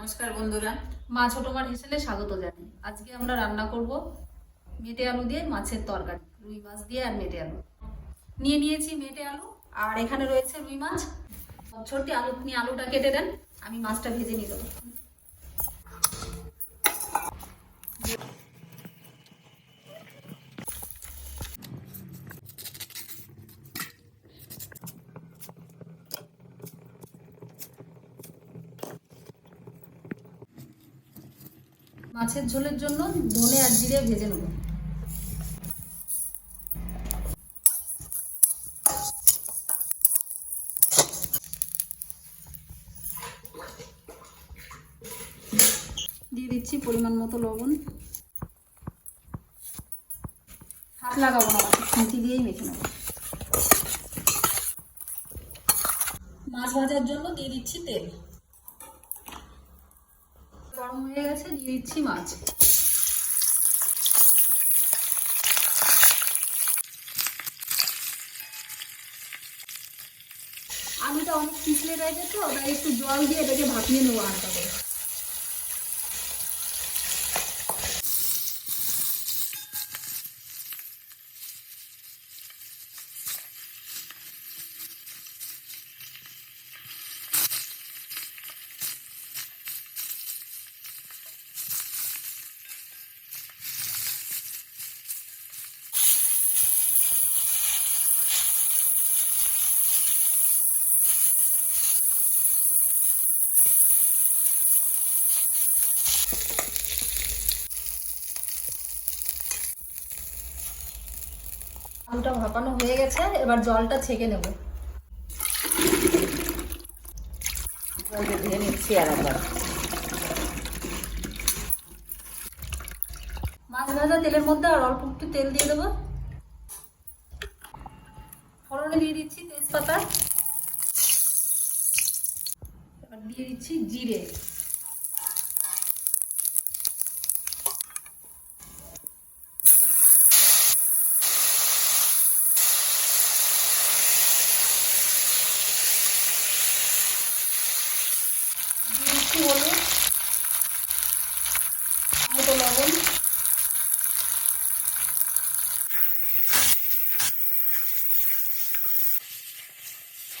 নমস্কার বন্ধুরা। মা ছোট মার হেসেলে স্বাগত জানাই। আজকে আমরা রান্না করব মেটে আলু দিয়ে মাছের তরকারি, রুই মাছ দিয়ে আর মেটে আলু। নিয়ে নিয়েছি মেটে আলু, আর এখানে রয়েছে রুই মাছ। ছোট্ট আলু নিয়ে আলুটা কেটে দেন, আমি মাছটা ভেজে নিয়ে দেবো মাছের ঝোলের জন্য ধনে আর জিরে ভেজে নেব। দিয়ে দিচ্ছি পরিমাণ মতো লবণ। হাত লাগাবো না খুঁতি দিয়েই মেখে নেব। মাছ ভাজার জন্য দিয়ে দিচ্ছি তেল। গরম হয়ে গেছে, দিয়ে দিচ্ছি মাছ। আলুটা অনেক পিছলে রয়েছে তো, তাই একটু জল দিয়ে এটাকে ভাপিয়ে নেব আনতে আলুটা ভাপানো হয়ে গেছে, এবার জলটা ছেঁকে নেব। নিচ্ছি আর মাছ ভাজা তেলের মধ্যে আর অল্প একটু তেল দিয়ে দেবো। ফোড়নে দিয়ে দিচ্ছি তেজপাতা। এবার দিয়ে দিচ্ছি জিরে। দিচ্ছি হলুদ মতো লবণ।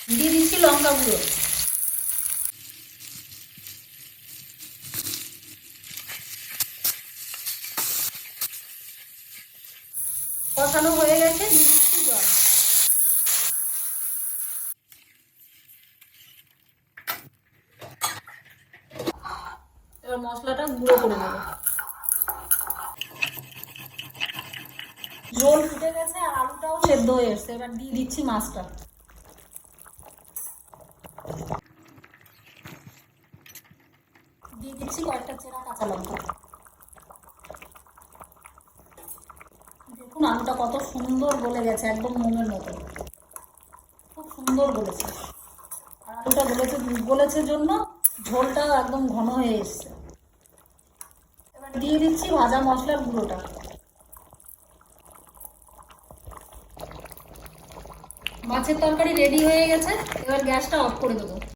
দিয়ে দিচ্ছি লঙ্কা গুঁড়ো। কষানো হয়ে গেছে দিচ্ছি জল। এবার মশলাটা গুঁড়ো করে ফুটে গেছে, আর আলুটাও সেদ্ধ হয়ে এসছে। এবার দিয়ে দিচ্ছি মাছটা। দিয়ে দিচ্ছি কয়েকটা চেরা কাঁচা লঙ্কা। দেখুন আলুটা কত সুন্দর গলে গেছে, একদম মোমের মতো। খুব সুন্দর গলেছে। আর আলুটা গলেছে গলেছে জন্য ঝোলটাও একদম ঘন হয়ে এসছে। দিয়ে দিচ্ছি ভাজা মশলার গুঁড়োটা। মাছের তরকারি রেডি হয়ে গেছে, এবার গ্যাসটা অফ করে দেবো।